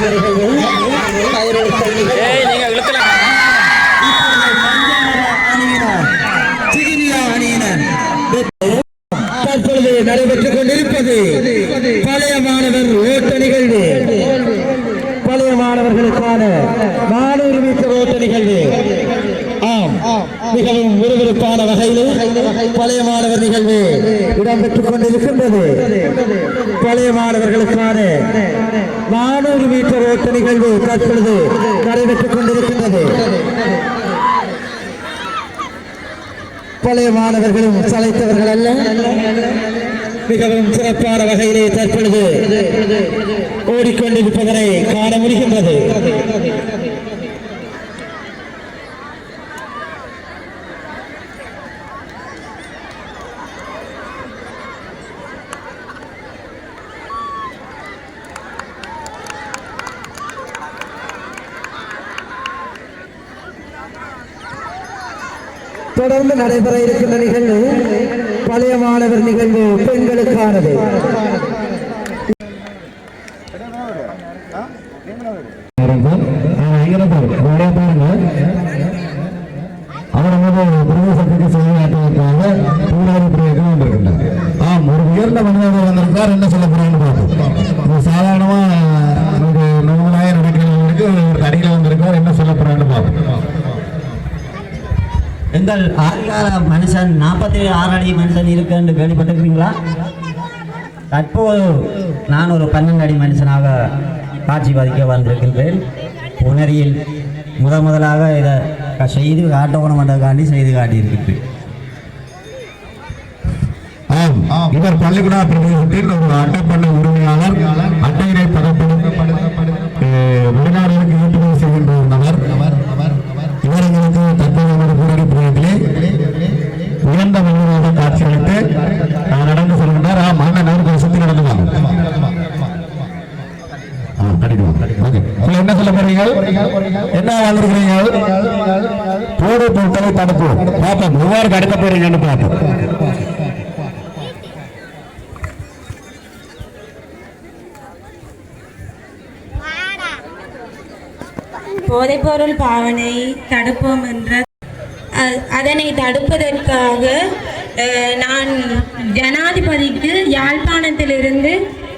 Ah, மிகவும் சிறப்பான வகையிலே தற்பொழுது ஓடிக்கொண்டிருப்பதனை காண முடிகின்றது. தொடர்ந்து நடைபெற இருக்கின்ற நிகழ்வு பழைய மாணவர் நிகழ்வு பெண்களுக்கானது அவர் வந்து பிரதேசத்துக்கு செயலாற்றுவதற்காக தூளாரி பிரிவுக்கு வந்திருக்கின்றார் ஆம் ஒரு உயர்ந்த மனிதர்கள் வந்திருக்கார் என்ன சொல்ல போறான்னு பார்ப்போம் இது சாதாரணமா ஒரு நூறாயிரம் நடக்கிறவங்களுக்கு ஒரு அருகில் வந்திருக்கார் என்ன சொல்ல போறான்னு பார்ப்போம் எங்கள் ஆதிகால மனுஷன் நாற்பத்தி ஆறு அடி மனுஷன் இருக்கு என்று கேள்விப்பட்டிருக்கிறீங்களா? தற்போது நான் ஒரு பன்னெண்டு அடி மனுஷனாக காட்சி பதிக்க வந்திருக்கின்றேன். புனரியில் முத முதலாக இதை செய்து காட்டணும் என்றதுக்காண்டி செய்து காட்டியிருக்கின்றேன். ஆம். இவர் பள்ளிக்கூட பிரதேசத்தில் ஒரு அட்டைப்பண்ணை உரிமையாளர் அட்டையினை பதப்படுத்த வெளிநாடுகளுக்கு ஏற்றுமதி செய்கின்ற நபர் இவர் எங்களுக்கு தற்போது நமது கூடடி பிரிவிலே உயர்ந்த மனிதனாக காட்சியளித்து நான் நடந்து செல்கின்றார் ஆம் அண்ணன் அவர்கள் சுத்தி நடந்து என்ன சொல்ல போறீங்க என்ன வாழ்ந்துருக்கிறீங்க போதை பொருட்களை தடுப்போம் பார்ப்போம். எவ்வாறு கடத்த போறீங்கன்னு பார்ப்போம். போதைப்பொருள் பாவனை தடுப்போம் என்ற அதனை தடுப்பதற்காக நான் ஜனாதிபதிக்கு யாழ்ப்பாணத்திலிருந்து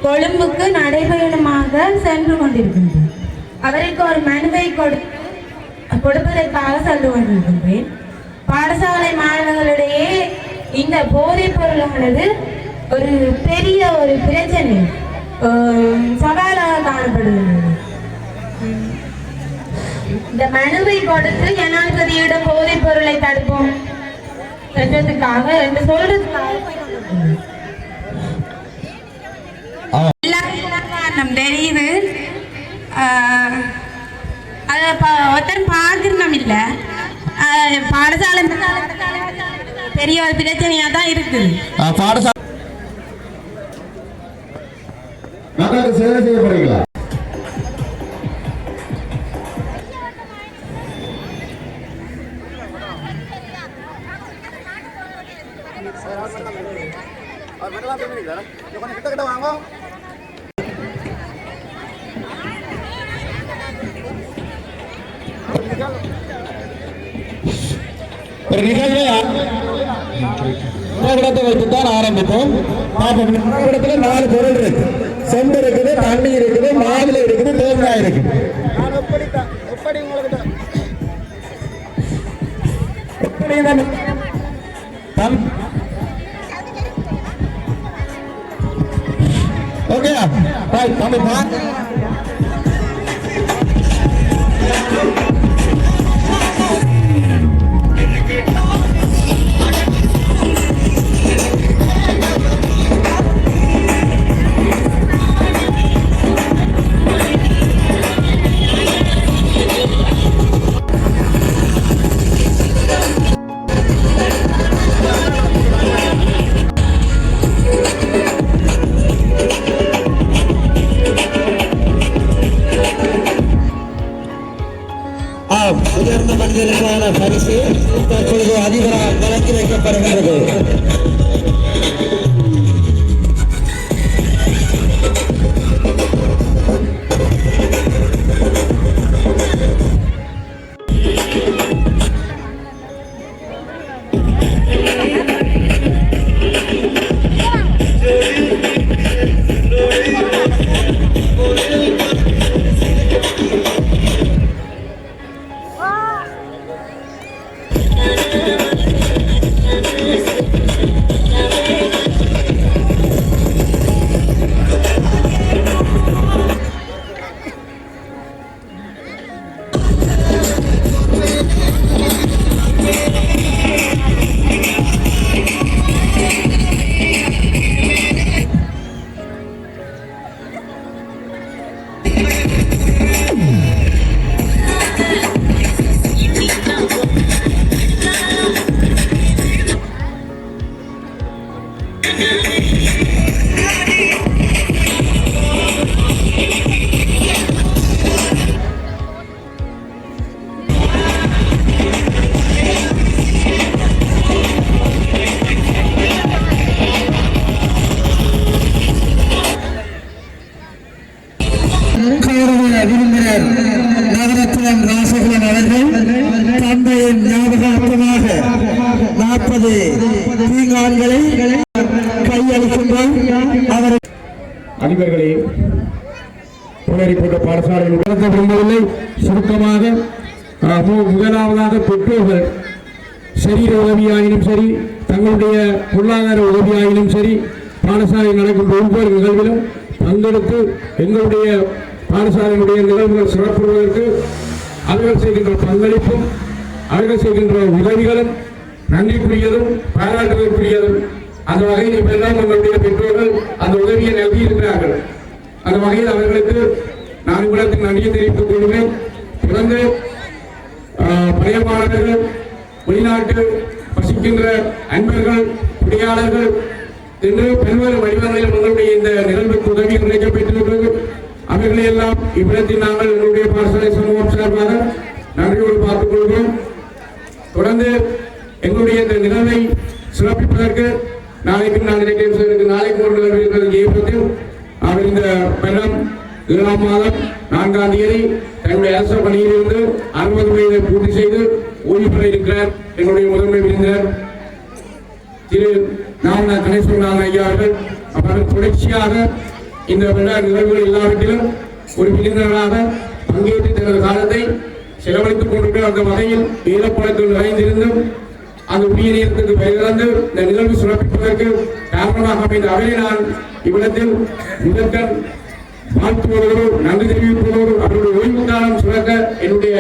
கொழும்புக்கு நடைபயணமாக சென்று கொண்டிருக்கின்றேன். அவருக்கு ஒரு மனுவை கொடு கொடுப்பதற்காக சென்று கொண்டிருக்கின்றேன். பாடசாலை மாணவர்களிடையே இந்த போதைப் பொருளானது ஒரு பெரிய ஒரு பிரச்சனை சவாலாக காணப்படுகிறது இந்த மனுவை கொடுத்து ஜனாதிபதியிடம் போதைப் பொருளை தடுப்போம். என்றதுக்காக என்று சொல்றதுக்காக. எல்லாருக்கும் காரணம் தெரியுது. அது அதை பார்க்கணும் இல்லை. பாடசாலை பெரிய ஒரு பிரச்சனையா தான் இருக்குது. பாடசாலை சேவை செய்ய பார்ப்போம் இடத்துல நாலு பொருள் இருக்கு. செம்பு இருக்குது தண்ணி இருக்குது மாதுளை இருக்குது தேங்காய் இருக்குது. ஓகே. ரைட் உயர்ந்த மனிதனுக்கான பரிசு தற்பொழுது அதிபரால் வழங்கி வைக்கப்படுகிறது. பாடசாலையில் உணர்த்த விரும்பவில்லை சுருக்கமாக முதலாவதாக பெற்றோர்கள் சரீர உதவியாயினும் சரி தங்களுடைய பொருளாதார உதவியாயினும் சரி பாடசாலையில் நடக்கும் ஒவ்வொரு நிகழ்விலும் பங்கெடுத்து எங்களுடைய பாடசாலையினுடைய நிகழ்வுகள் சிறப்புறுவதற்கு அவர்கள் செய்கின்ற பங்களிப்பும் அவர்கள் செய்கின்ற உதவிகளும் நன்றிக்குரியதும் பாராட்டுதற்குரியதும் அந்த வகையில் இப்பெல்லாம் நம்மளுடைய பெற்றோர்கள் அந்த உதவியை நல்கியிருக்கிறார்கள். அந்த வகையில் அவர்களுக்கு நான் உங்களுக்கு நன்றி தெரிவித்துக் கொள்கிறேன். தொடர்ந்து பழைய மாணவர்கள் வெளிநாட்டு வசிக்கின்ற அன்பர்கள் குடியாளர்கள் என்று பல்வேறு வடிவங்களில் உங்களுடைய இந்த நிகழ்வுக்கு உதவி கிடைக்கப்பட்டிருக்கிறது அவர்களை எல்லாம் இவ்விடத்தில் நாங்கள் எங்களுடைய பாடசாலை சமூகம் சார்பாக நன்றியோடு பார்த்துக் கொள்கிறோம். தொடர்ந்து எங்களுடைய இந்த நிகழ்வை சிறப்பிப்பதற்கு நாளைக்கு நான் நினைக்கிறேன் சார், நாளைக்கு ஒரு நிகழ்வு இருக்கிறது அவர் இந்த பெண்ணம் ஏழாம் மாதம் நான்காம் தேதி தன்னுடைய அரச பணியிலிருந்து அறுபது வயதை பூர்த்தி செய்து ஓய்வு பெற இருக்கிறார் என்னுடைய முதன்மை விருந்தினர் திரு நாம கணேசன் ஐயா அவர்கள். அவர்கள் தொடர்ச்சியாக இந்த விழா நிகழ்வுகள் எல்லாவற்றிலும் ஒரு விருந்தினராக பங்கேற்று தனது காலத்தை செலவழித்துக் கொண்டிருக்கிற அந்த வகையில் ஈரப்பழத்தில் நிறைந்திருந்தும் அந்த உரிய நேரத்துக்கு பெயர்ந்து இந்த நிகழ்வு சிறப்பிப்பதற்கு காரணமாக அமைந்த அவரை நான் இவ்விடத்தில் முதற்கண் வாழ்த்துவதோடு நன்றி தெரிவிப்பதோடு அவருடைய ஓய்வு காலம் சிறக்க என்னுடைய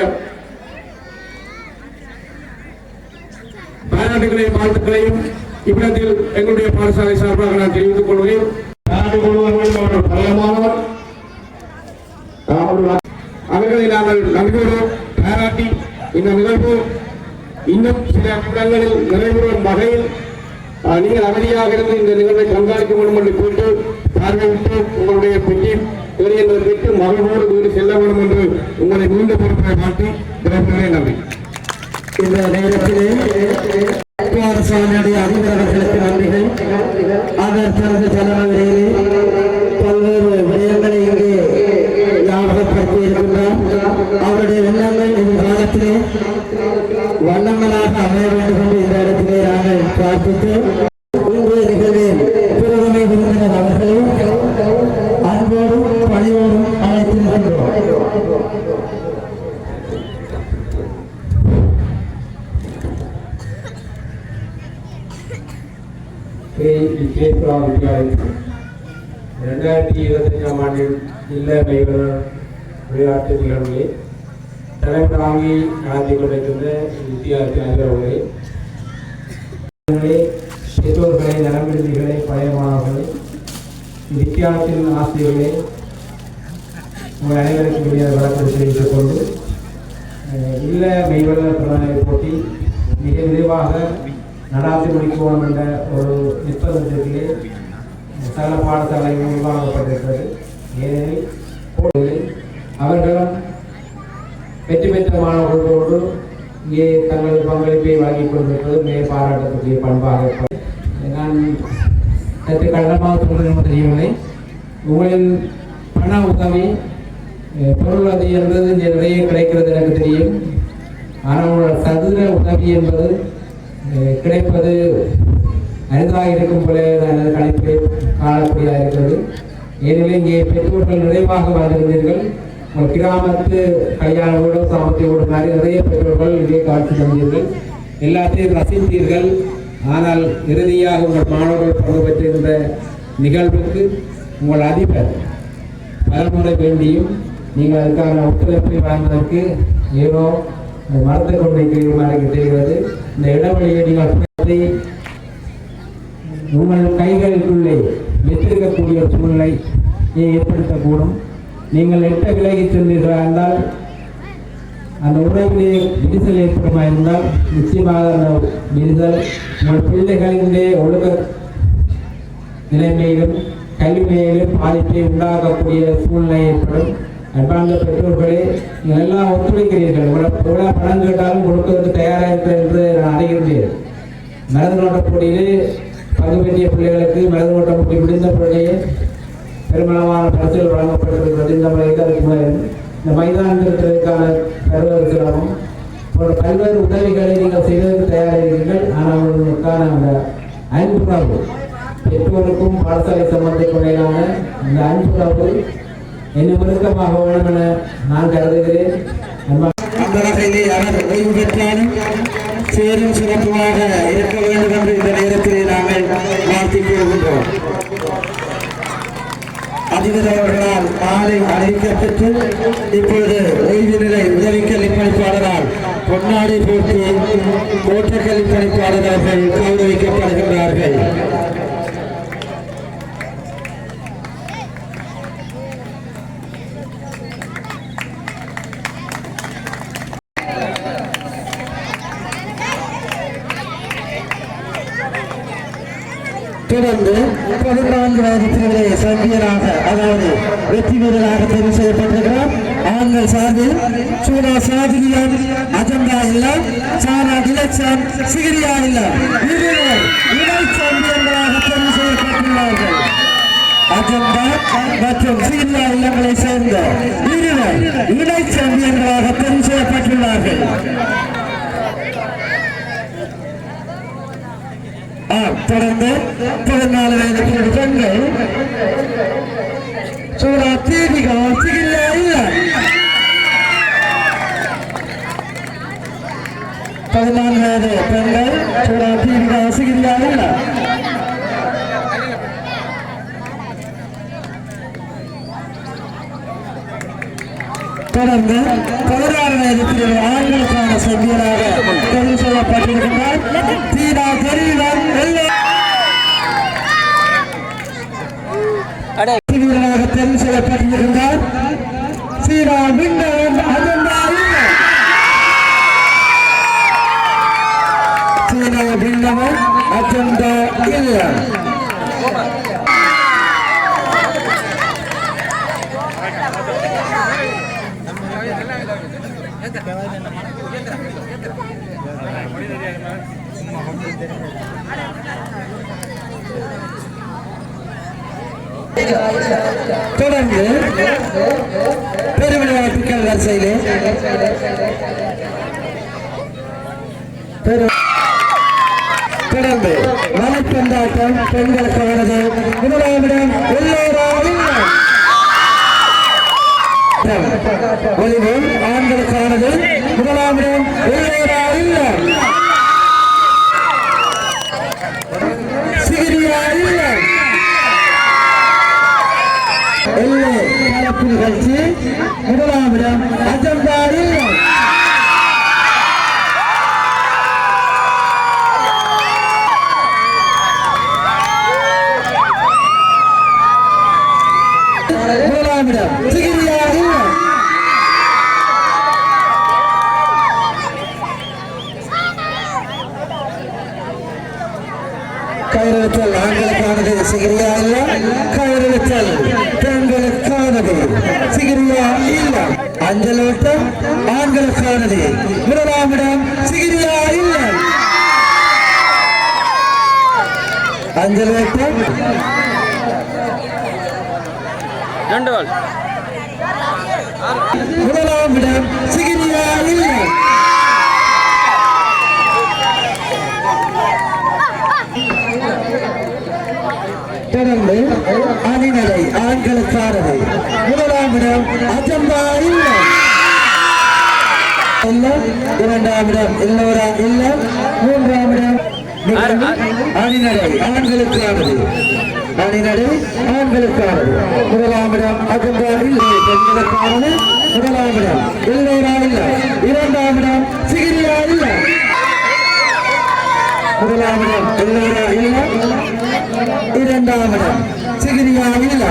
பாராட்டுகளையும் வாழ்த்துக்களையும் இவ்விடத்தில் எங்களுடைய பாடசாலை சார்பாக நான் தெரிவித்துக் கொள்கிறேன். அவர்கள் நாங்கள் நன்கோடு பாராட்டி இந்த நிகழ்வு இன்னும் சில நிமிடங்களில் நிறைவேறும் வகையில் நீங்கள் அமைதியாக இருந்து இந்த நிகழ்வை கண்காணிக்க வேண்டும் என்று கேட்டு பார்வையிட்டு உங்களுடைய பெட்டி தேடியதை பெற்று மகிழ்வோடு வீடு செல்ல வேண்டும் என்று உங்களை மீண்டும் பொறுப்பை மாற்றி விரைவிலே நன்றி. இந்த நேரத்திலே அதிபர் அவர்களுக்கு நன்றிகள். அவர் தனது தலைமையிலே உங்கள் அனைவருக்கும் வெளியே வழக்கு தெரிவித்துக் கொண்டு அஹ், இல்ல மெய்வல்ல பிரதான போட்டி மிக விரைவாக நடாத்தி முடிக்குவோம் என்ற ஒரு நிர்பந்தத்திலே சகல பாடசாலை உருவாக்கப்பட்டிருக்கிறது ஏனெனில் போட்டிகளில் அவர்களும் வெற்றி பெற்ற மாணவர்களோடு இங்கே தங்கள் பங்களிப்பை வழங்கிக் கொண்டிருப்பது மிக பாராட்டக்கூடிய பண்பாக நான் சற்று கண்டமாக சொல்கிறேன் தெரியவில்லை உங்களின் பண உதவி பொருள் அது என்பது இங்கே நிறைய கிடைக்கிறது எனக்கு தெரியும். ஆனால் சதுர உதவி என்பது கிடைப்பது அரிதாக இருக்கும் போல நான் கணிப்பை காணக்கூடியதாக இருக்கிறது. ஏனெனில் இங்கே பெற்றோர்கள் நிறைவாக வந்திருந்தீர்கள். உங்கள் கிராமத்து கல்யாண வீடோ மாதிரி நிறைய பெற்றோர்கள் இங்கே காட்சி தந்தீர்கள். எல்லாத்தையும் ரசித்தீர்கள். ஆனால் இறுதியாக உங்கள் மாணவர்கள் பங்கு பெற்றிருந்த நிகழ்வுக்கு உங்கள் அதிபர் பலமுறை வேண்டியும் நீங்கள் அதுக்கான ஒத்துழைப்பை வாங்குவதற்கு ஏதோ மறந்து கொண்டிருக்கிறீர்கள் எனக்கு தெரிகிறது இந்த இடைவெளியை நீங்கள் உங்கள் கைகளுக்குள்ளே வைத்திருக்கக்கூடிய சூழ்நிலை சூழ்நிலை ஏற்படுத்தக்கூடும். நீங்கள் எட்ட விலகி சென்றீர்களா என்றால் அந்த உறவிலே விரிசல் ஏற்படுமா இருந்தால் நிச்சயமாக அந்த விரிசல் உங்கள் பிள்ளைகளினுடைய ஒழுக்க நிலைமையிலும் கல்வியிலும் பாதிப்பை உண்டாகக்கூடிய சூழ்நிலை ஏற்படும். அன்பார்ந்த பெற்றோர்களே நீங்கள் எல்லாம் ஒத்துழைக்கிறீர்கள். இவ்வளவு பணம் கேட்டாலும் கொடுப்பதற்கு தயாராக இருக்கிறேன் என்று நான் அறிகின்றேன். மருந்து நோட்ட போட்டியிலே பங்கு பெற்றிய பிள்ளைகளுக்கு மருந்து நோட்ட போட்டி முடிந்த பிள்ளையே பெருமளவான பரிசுகள் வழங்கப்பட்டிருக்கிறது. இந்த முறையில் அதுக்கு இந்த மைதானத்திற்கான பல்வேறு போன்ற பல்வேறு உதவிகளை நீங்கள் செய்வதற்கு தயாராகிறீர்கள் ஆனால் உங்களுக்கான அந்த அன்புணர்வு பெற்றோருக்கும் பாடசாலை சம்பந்தக்கும் இடையிலான அந்த அன்புணர்வு என்ன நெருக்கமாக வேண்டும் என நான் கருதுகிறேன் ஓய்வு பெற்றாலும் சேரும் சிறப்புமாக இருக்க வேண்டும் என்று இந்த நேரத்திலே நாங்கள் வாழ்த்திக் கொள்கின்றோம் அதிபர் அவர்களால் மாலை அறிவிக்கப்பட்டு இப்பொழுது ஓய்வு நிலை உதவி கல்விப்பணிப்பாளரால் பொன்னாடை போட்டி கோட்டக்கல்வி பணிப்பாளராக பணிப்பாளர்கள் கௌரவிக்கப்படுகின்றார்கள் தொடர்ந்து பதினான்கு வயது பிரிவிலே சாம்பியனாக அதாவது வெற்றி வீரராக தேர்வு செய்யப்பட்டிருக்கிறார் ஆண்கள் சார்பில் சூடா சாதிரியான் அஜந்தா இல்லம் சாரா டிலக்ஷன் சிகிரியா இல்லம் இருவர் இணை சாம்பியன்களாக தேர்வு செய்யப்பட்டுள்ளார்கள். அஜந்தா மற்றும் சிகிரியா இல்லங்களை சேர்ந்த இருவர் இணை சாம்பியன்களாக தேர்வு செய்யப்பட்டுள்ளார்கள். தொடர்ந்து பதினாலு வயது பெண்கள் சூடா தீபிகா சிகில்லா இல்ல பதினாலு வயது பெண்கள் சூடா தீபிகா சிகில்லா இல்ல தொடர்ந்து பதினாறு வயது பிரிவு ஆண்களுக்கான செவ்வியராக தெரிவு செய்யப்பட்டிருக்கிறார் தீனா தெரிவிடம் வீரராக தெரிவு செய்யப்பட்டிருக்கிறார் சீனா விண்டன் அஜந்தா இல்லை. சீனா விண்ணவன் அஜந்தா இல்லை தொடர்ந்து பெருவிளையாட்டுகள் வரிசையிலே தொடர்ந்து மலைப்பந்தாட்டம் பெண்களுக்கானது முதலாவிடம் எல்லோரும் ஒளிவும் ஆண்களுக்கானது முதலாம் இடம் இல்லை. ஆண்களுக்கானது முதலாமிடம் சிகிரியா இல்ல. அஞ்சல் ஓட்டம் முதலாமிடம் சிகிரியா இல்லை. தொடர்ந்து அணிநடை ஆண்களுக்கானது. முதலாம் இடம் அஜந்தா இல்லை. இல்ல இரண்டாம் இடம் எல்லோரா இல்ல மூன்றாம் இடம். அணிநடை ஆண்களுக்கானது. அணிநடை ஆண்களுக்கானது. முதலாம் இடம் அஜந்தா இல்லை பெண்களுக்கானது. முதலாம் இடம் எல்லோரா இல்ல. இரண்டாம் இடம் சிகிரியா? இல்லை. முதலாம் இடம் எல்லோரா இல்ல. இரண்டாம் இடம் சிகிரியா? இல்ல.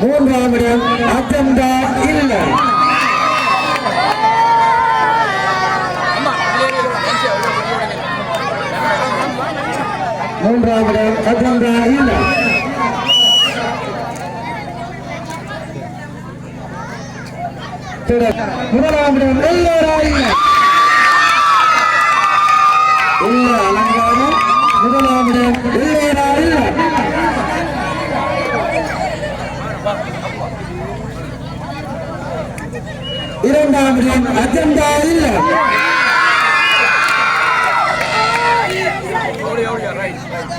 மூன்றாம் இடம் அஜந்தா இல்ல. மூன்றாவது அஜந்தா இல்ல. தொடர். எல்லோரா இல்ல. இல்ல அலங்காரம் முதலாவது இடம் எல்லோரா இல்ல. இரண்டாம் அஜந்தா இல்லை.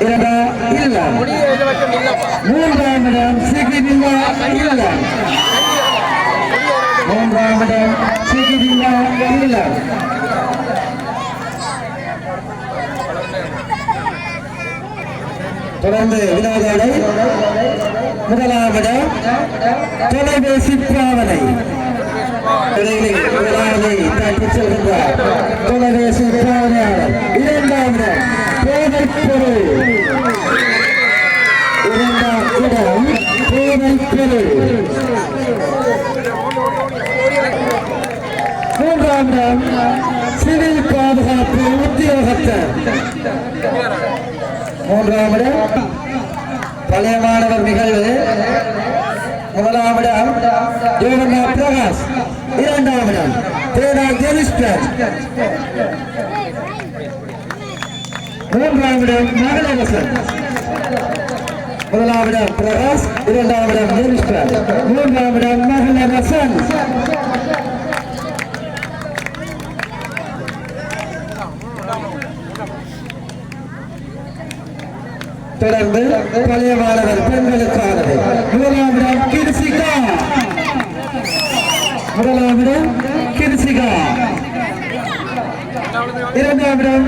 இரண்டா இல்ல. மூன்றாம் இடம் சிகிதில்லா இல்ல. மூன்றாம் இடம் சிகிதில்லா இல்ல. தொடர்ந்து வினோதோடை முதலாவிடம் தொலைபேசி பாவனை. முதலாவதை தாக்கிச் செல்கின்றார் தொலைபேசி பாவனையாளர். இரண்டாம் இடம் பொருள் இரண்டாம் இடம் போதைப் மூன்றாம் இடம் சிவில் பாதுகாப்பு உத்தியோகத்தர். மூன்றாம் இடம் பழைய மாணவர் நிகழ்வு முதலாம் இடம் ஜோகன்னா பிரகாஷ் இரண்டாம் இடம் தேனா ஜெனிஸ்டர் மூன்றாம் மகளரசன் முதலாம் பிரகாஷ் இரண்டாவிடம் இடம் மூன்றாவிடம் மகளரசன் தொடர்ந்து பழைய மாணவர் பெண்களுக்கானது. முதலாவிடம் கிருசிகா முதலாவிடம் கிருசிகா இரண்டாம் இரண்டாமிடம்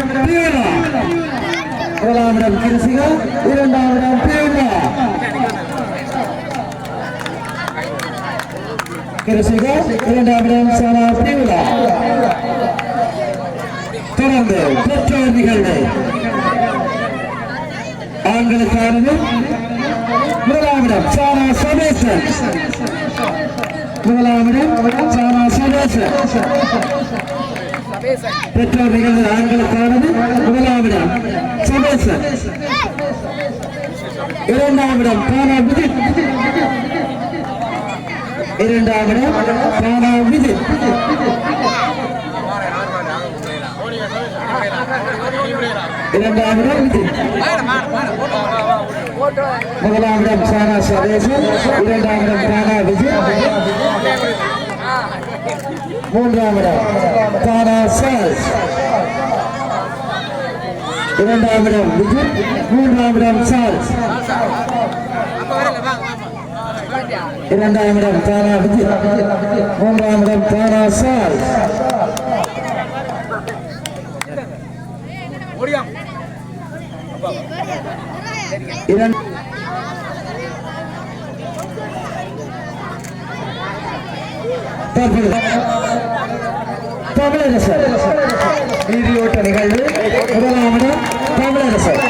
முதலாம் இடம் கிருசிகா இரண்டாம் இடம் பியூனா கிருசிகா இரண்டாம் இடம் சனா பியூனா தொடர்ந்து பெற்றோர் நிகழ்வு. ஆண்களுக்கானது முதலாம் முதலாமிடம் சாரா சதேசன் முதலாமிடம் சாரா சதேசன் பெற்றோர் நிகழ்வு ஆண்களுக்கானது முதலாமிடம் சதேசன் இரண்டாமிடம் தானா விஜித். இரண்டாமிடம் தானா விஜித். இரண்டாமிடம் விஜித். சாரா சதேசன் இரண்டாவிடம் தானா விஜய் மூன்றாமிடம் தானா சாஸ் இரண்டாமிடம் விஜய் மூன்றாமிடம் சாஸ் இரண்டாமிடம் தானா விஜய் மூன்றாமிடம் தானா சாஸ் இரண்டு தற்பொழுது தமிழரசர். ஓட்ட நிகழ்வு. முதலாமிடம் தமிழரசர்.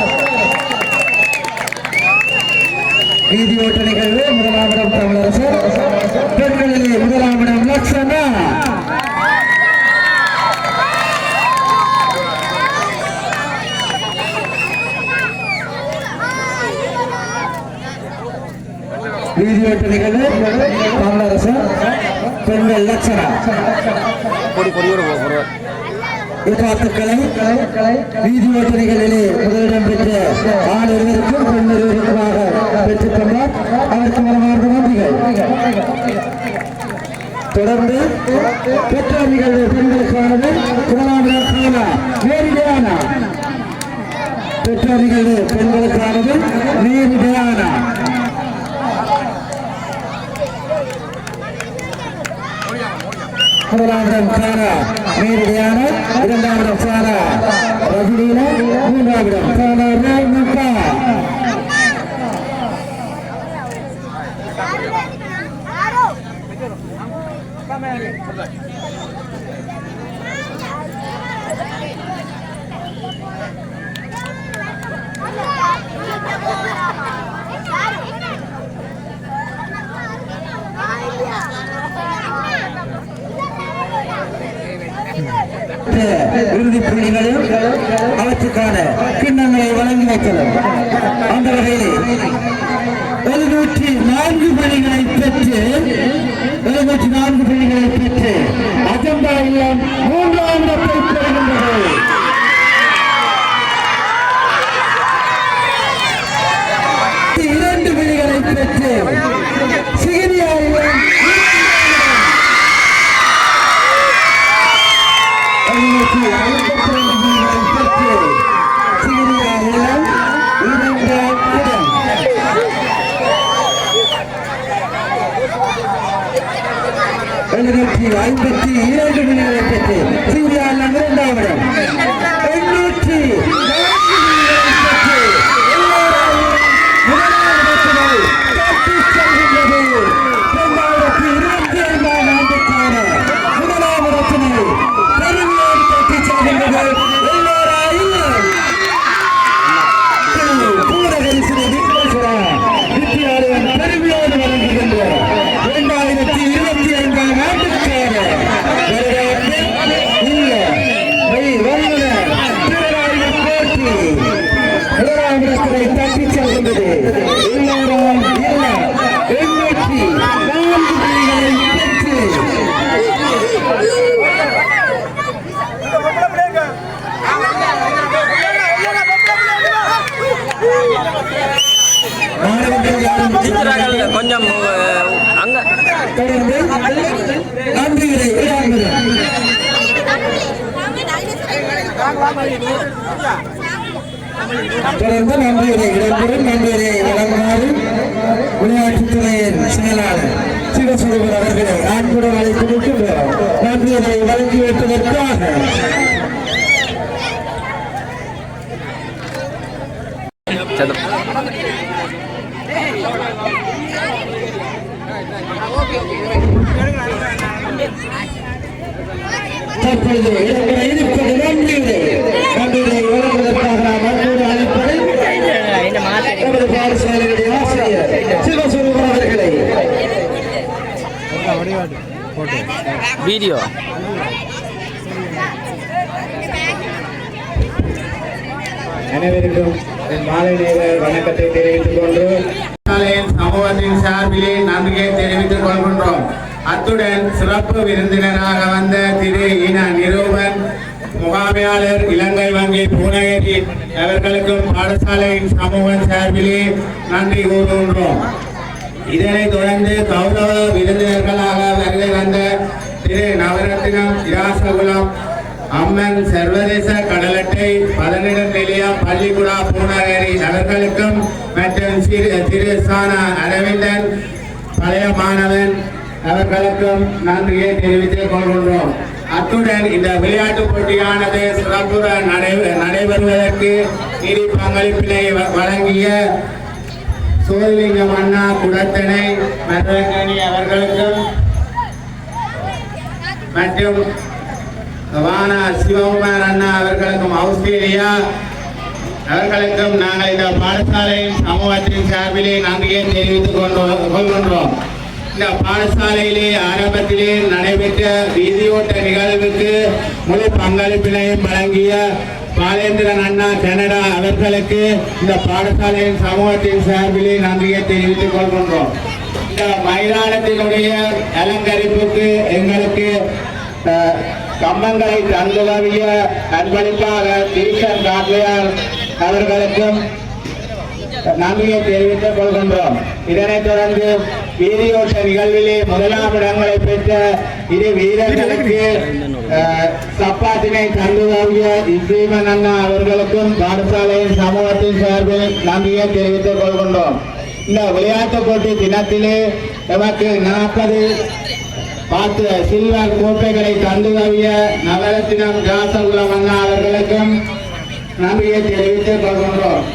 ஓட்ட நிகழ்வு முதலாமிடம் தமிழரசர். பெண்களிலே முதலாமிடம் லட்சணா. ஓட்ட நிகழ்வு பெண்கள் லட்சணா எதிர்பார்த்துக்களை நீதியோட்ட நிகழ்விலே முதலிடம் பெற்ற ஆண் ஒருவருக்கும் பெண் ஒருவருக்குமாக பெற்றுக் கொண்டார். அவருக்கு மனமார்ந்த நன்றிகள். தொடர்ந்து பெற்றோர் நிகழ்வு பெண்களுக்கானது சீனா நேரிடையானா. பெற்றோர் நிகழ்வு பெண்களுக்கானது நேரிடையானா. முதலாவது சாரா. நேரடியான இரண்டாமிடம் சாரா. ரஜினீனா முக்கா சாரா. ராய்முகா இறுதி புள்ளிகளில் அவற்றுக்கான கிண்ணங்களை வழங்கி வைக்கலாம் அந்த வகையில் எழுநூற்றி நான்கு புள்ளிகளை பெற்று எழுநூற்றி நான்கு புள்ளிகளை பெற்று அஜந்தா இல்லம் மூன்றாம் இடத்தை பெறுகின்றது. இரண்டு புள்ளிகளை பெற்று ஐம்பத்தி இரண்டு புள்ளிகளை தொடர்ந்து நன்றிகளை இடம்பெறும் நன்றிகளை வழங்குமாறு விளையாட்டுத்துறையின் செயலாளர் சிவசுரவர் அவர்களை அன்புடன் அழைத்து நிற்கின்றோம் நன்றிகளை வழங்கி வைப்பதற்காக சதம் தற்பொழுது வீடியோ அனைவருக்கும் என் மாலை நேர வணக்கத்தை தெரிவித்துக் கொண்டு சமூகத்தின் சார்பிலே நன்றியை தெரிவித்துக் கொள்கின்றோம். அத்துடன் சிறப்பு விருந்தினராக வந்த திரு இன நிரூபன் முகாமையாளர் இலங்கை வங்கி பூனகிரி அவர்களுக்கும் பாடசாலையின் சமூக சார்பிலே நன்றி கூறுகின்றோம். இதனைத் தொடர்ந்து கௌரவ விருந்தினர்களாக வருகை வந்த திரு நவரத்தினம் இராசகுலம் அம்மன் சர்வதேச கடலட்டை பதனிடம் நிலையம் பள்ளிக்குடா பூனகரி அவர்களுக்கும் மற்றும் சிறு திரு சானா அரவிந்தன் பழைய மாணவன் அவர்களுக்கும் நன்றியை தெரிவித்துக் கொள்கின்றோம். அத்துடன் இந்த விளையாட்டுப் போட்டியானது சிறப்புற நடை- நடைபெறுவதற்கு நிதி பங்களிப்பினை வ- வழங்கிய சோழலிங்கம் அண்ணா குடத்தனை மருதங்கனி அவர்களுக்கும் மற்றும் வானா சிவகுமார் அண்ணா அவர்களுக்கும் ஆஸ்திரேலியா அவர்களுக்கும் நாங்கள் இந்த பாடசாலையின் சமூகத்தின் சார்பிலே நன்றியை தெரிவித்துக் கொண்டு கொள்கின்றோம். இந்த பாடசாலையிலே ஆரம்பத்திலே நடைபெற்ற வீதியோட்ட நிகழ்வுக்கு முழு பங்களிப்பினையும் வழங்கிய பாலேந்திரன் அண்ணா கனடா அவர்களுக்கு இந்த பாடசாலையின் சமூகத்தின் சார்பிலே நன்றியை தெரிவித்துக் கொள்கின்றோம். இந்த மைதானத்தினுடைய அலங்கரிப்புக்கு எங்களுக்கு கம்பங்களை தந்துதவிய அன்பளிப்பாக தீசன் காட்வையார் அவர்களுக்கும் நன்றியை தெரிவித்துக் கொள்கின்றோம். இதனைத் தொடர்ந்து வீதியோட்ட நிகழ்விலே முதலாம் இடங்களை பெற்ற இரு வீரர்களுக்கு சப்பாத்தினை தந்துதவிய இஸ்ரீமன் அண்ணா அவர்களுக்கும் பாடசாலையின் சமூகத்தின் சார்பில் நன்றியை தெரிவித்துக் கொள்கின்றோம். இந்த விளையாட்டு போட்டி தினத்திலே நமக்கு நாற்பது பார்த்து சில்வர் கோப்பைகளை தந்துதவிய நவரத்தினம் ராசகுலம் அண்ணா அவர்களுக்கும் நன்றியை தெரிவித்துக் கொள்கின்றோம்.